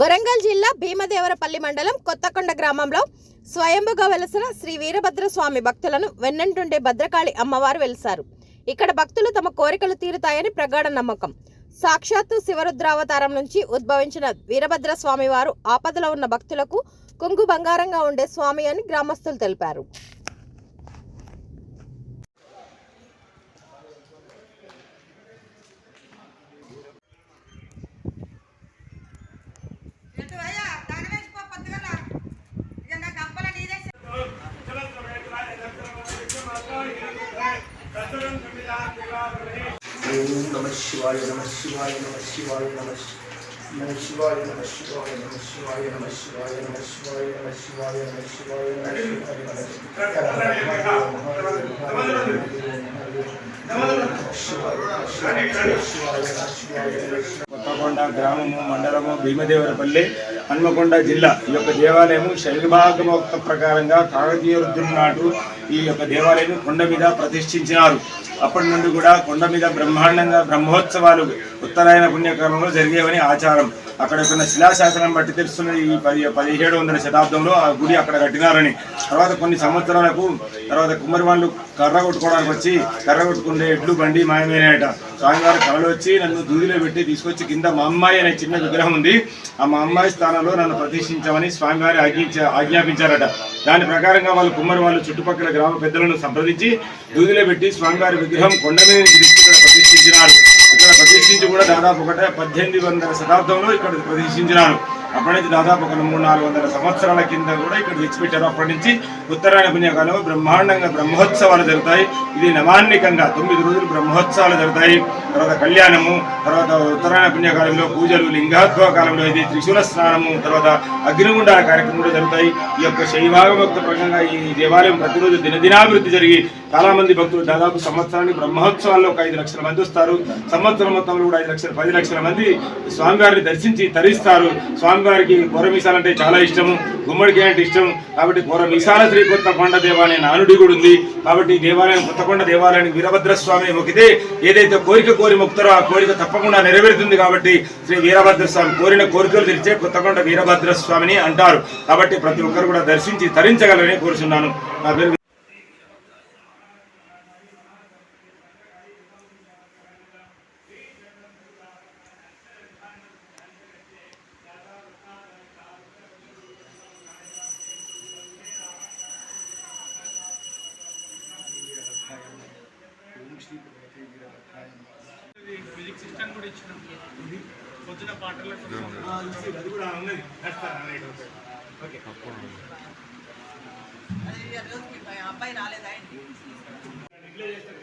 వరంగల్ జిల్లా భీమదేవరపల్లి మండలం కొత్తకొండ గ్రామంలో స్వయంభుగా వెలసిన శ్రీ వీరభద్ర స్వామి భక్తులను వెన్నంటుండే భద్రకాళి అమ్మవారు వెలిసారు ఇక్కడ భక్తులు తమ కోరికలు తీరుతాయని ప్రగాఢ నమ్మకం. సాక్షాత్తు శివరుద్రావతారం నుంచి ఉద్భవించిన వీరభద్ర స్వామివారు ఆపదలో ఉన్న భక్తులకు కుంగు బంగారంగా ఉండే స్వామి అని గ్రామస్తులు తెలిపారు. ఓం నమ శివాయ నమ శివాయ నమ శివాయ నమ నమ శివాయ నమ శివాయ నమ శివాయ నమ శివాయ నమ శివాయ నమ శివాయ నమ శివాయ నమ శివాయ కొత్తకొండ గ్రామము మండలము భీమదేవరపల్లి హన్మకొండ జిల్లా ఈ యొక్క దేవాలయము శైవభాగమోక్త ప్రకారంగా కాకతీయ రుద్రుల నాటు ఈ యొక్క దేవాలయం కొండ మీద ప్రతిష్ఠించినారు. అప్పటి నుండి కూడా కొండ మీద బ్రహ్మాండంగా బ్రహ్మోత్సవాలు ఉత్తరాయణ పుణ్యక్రమంలో జరిగేవని ఆచారం. అక్కడ ఉన్న శిలాశాసనం బట్టి తెలుస్తున్నది ఈ పది పదిహేడు వందల శతాబ్దంలో ఆ గుడి అక్కడ కట్టినారని. తర్వాత కొన్ని సంవత్సరాలకు తర్వాత కుమ్మరి వాళ్ళు కర్ర కొట్టుకోవడానికి వచ్చి కర్ర కొట్టుకుంటే ఎడ్లు బండి మాయమైనాయట. స్వామివారి కళలు వచ్చి నన్ను దూదిలో పెట్టి తీసుకొచ్చి కింద మా అమ్మాయి అనే చిన్న విగ్రహం ఉంది. ఆ మా అమ్మాయి స్థానంలో నన్ను ప్రతిష్ఠించామని స్వామివారి ఆజ్ఞించ ఆజ్ఞాపించారట. దాని ప్రకారంగా వాళ్ళు కుమ్మరి వాళ్ళు చుట్టుపక్కల గ్రామ పెద్దలను సంప్రదించి దూదిలో పెట్టి స్వామివారి విగ్రహం కొండ మీద ప్రతిష్ఠించినారు. ఇక్కడ ప్రతిష్ఠించి కూడా దాదాపు ఒకటే పద్దెనిమిది వందల శతాబ్దంలో ఇక్కడ ప్రతిష్ఠించినారు అప్పటి నుంచి దాదాపు ఒక మూడు నాలుగు వందల సంవత్సరాల కింద కూడా ఇక్కడ తెచ్చిపెట్టారు అప్పటి నుంచి ఉత్తరాయణ పుణ్యకాలం బ్రహ్మాండంగా బ్రహ్మోత్సవాలు జరుగుతాయి. ఇది నమాన్నికంగా తొమ్మిది రోజులు బ్రహ్మోత్సవాలు జరుగుతాయి. తర్వాత కళ్యాణము తర్వాత ఉత్తరాయణ పుణ్యకాలంలో పూజలు లింగాత్వ కాలంలో ఇది త్రిశూల స్నానము తర్వాత అగ్నిగుండాల కార్యక్రమాలు జరుగుతాయి. ఈ యొక్క శైవాగభక్త ప్రకంగా ఈ దేవాలయం ప్రతిరోజు దినదినాభివృద్ధి జరిగి చాలా మంది భక్తులు దాదాపు సంవత్సరానికి బ్రహ్మోత్సవాల్లో ఒక ఐదు లక్షల మంది వస్తారు. సంవత్సరం మొత్తంలో కూడా ఐదు లక్షల పది లక్షల మంది స్వామివారిని దర్శించి తరిస్తారు. స్వామి పూర్వమీసాలు అంటే చాలా ఇష్టము గుమ్మడికాయ అంటే ఇష్టం కాబట్టి పూర్వమీసాల శ్రీ కొత్త కొండ దేవాలయ నానుడి కూడా ఉంది. కాబట్టి ఈ దేవాలయం కొత్తకొండ దేవాలయానికి వీరభద్రస్వామిని మొక్కితే ఏదైతే కోరిక కోరి మొక్తారో ఆ కోరిక తప్పకుండా నెరవేరుతుంది కాబట్టి శ్రీ వీరభద్ర స్వామి కోరిన కోరికలు తెరిచే కొత్తకొండ వీరభద్ర స్వామిని అంటారు. కాబట్టి ప్రతి ఒక్కరు కూడా దర్శించి తరించగలరని కోరుచున్నాను. నా పేరు చీప్ రేట్ మీరు మ్యూజిక్ సిస్టమ్ కూడా ఇచ్చినాం ఇది పొద్దున పాటల కోసం అది కూడా ఉన్నది ఓకే అబ్బాయి రాలేదా ఇంట్లో చేస్తారు